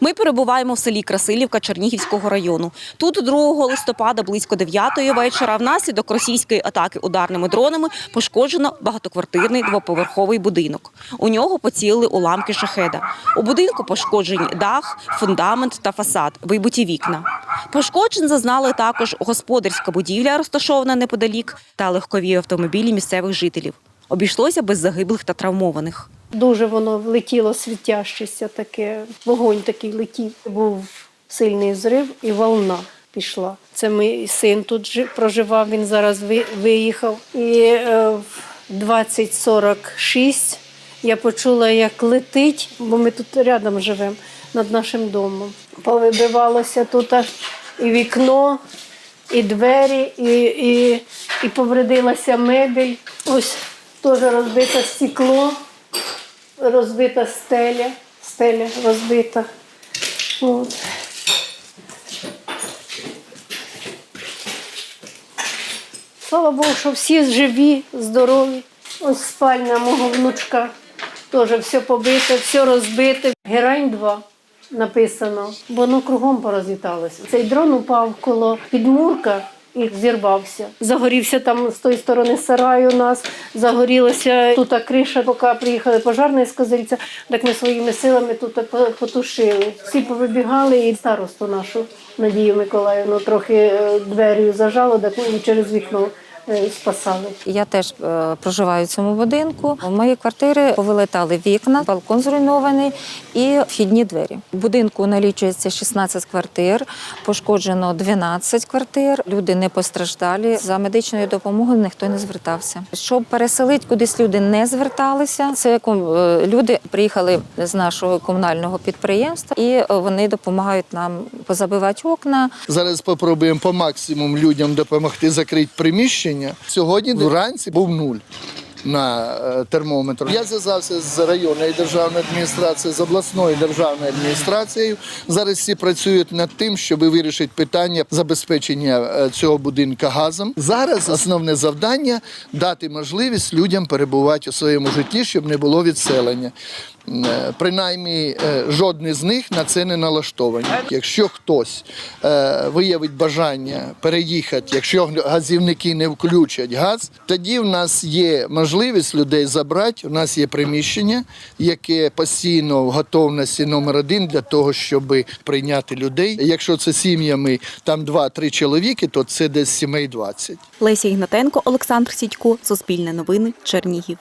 Ми перебуваємо в селі Красилівка Чернігівського району. Тут 2 листопада близько 9 вечора внаслідок російської атаки ударними дронами пошкоджено багатоквартирний двоповерховий будинок. У нього поцілили уламки шахеда. У будинку пошкоджені дах, фундамент та фасад, вибиті вікна. Пошкоджень зазнали також господарська будівля, розташована неподалік, та легкові автомобілі місцевих жителів. Обійшлося без загиблих та травмованих. Дуже воно влетіло світящеся таке, вогонь такий летів. Був сильний зрив і волна пішла. Це мій син тут проживав, він зараз виїхав. І е, в 2046 я почула, як летить, бо ми тут рядом живемо над нашим домом. Повибивалося тут і вікно, і двері, і, і, і повредилася мебель. Ось теж розбите стекло розбита стеля, стеля розбита. От. Слава Богу, що всі живі, здорові. Ось спальня мого внучка. Теж все побите, все розбите. Герань 2 написано, воно кругом порозліталося. Цей дрон упав коло підмурка і зірвався. Загорівся там з тої сторони сарай у нас, загорілася тут криша, поки приїхали пожарні з Козельця, так ми своїми силами тут по- потушили. Всі повибігали і старосту нашу Надію Миколаївну трохи дверію зажало, так і через вікно е, спасали. Я теж е, проживаю в цьому будинку. В мої квартири повилетали вікна, балкон зруйнований і вхідні двері. В будинку налічується 16 квартир, пошкоджено 12 квартир. Люди не постраждалі. За медичною допомогою ніхто не звертався. Щоб переселити кудись люди не зверталися. Це е, люди приїхали з нашого комунального підприємства, і е, вони допомагають нам позабивати окна, Зараз спробуємо по максимуму людям допомогти закрити приміщення. Сьогодні вранці був нуль на е, термометр. Я зв'язався з районною державною адміністрацією, з обласною державною адміністрацією. Зараз всі працюють над тим, щоб вирішити питання забезпечення е, цього будинка газом. Зараз основне завдання дати можливість людям перебувати у своєму житті, щоб не було відселення. Е, Принаймні, жодний з них на це не налаштовані. Якщо хтось виявить бажання переїхати, якщо газівники не включать газ, тоді в нас є можливість людей забрати. У нас є приміщення, яке постійно в готовності номер один для того, щоб прийняти людей. Якщо це сім'ями там 2-3 чоловіки, то це десь сімей 20. Леся Ігнатенко, Олександр Сідько, Суспільне новини, Чернігів.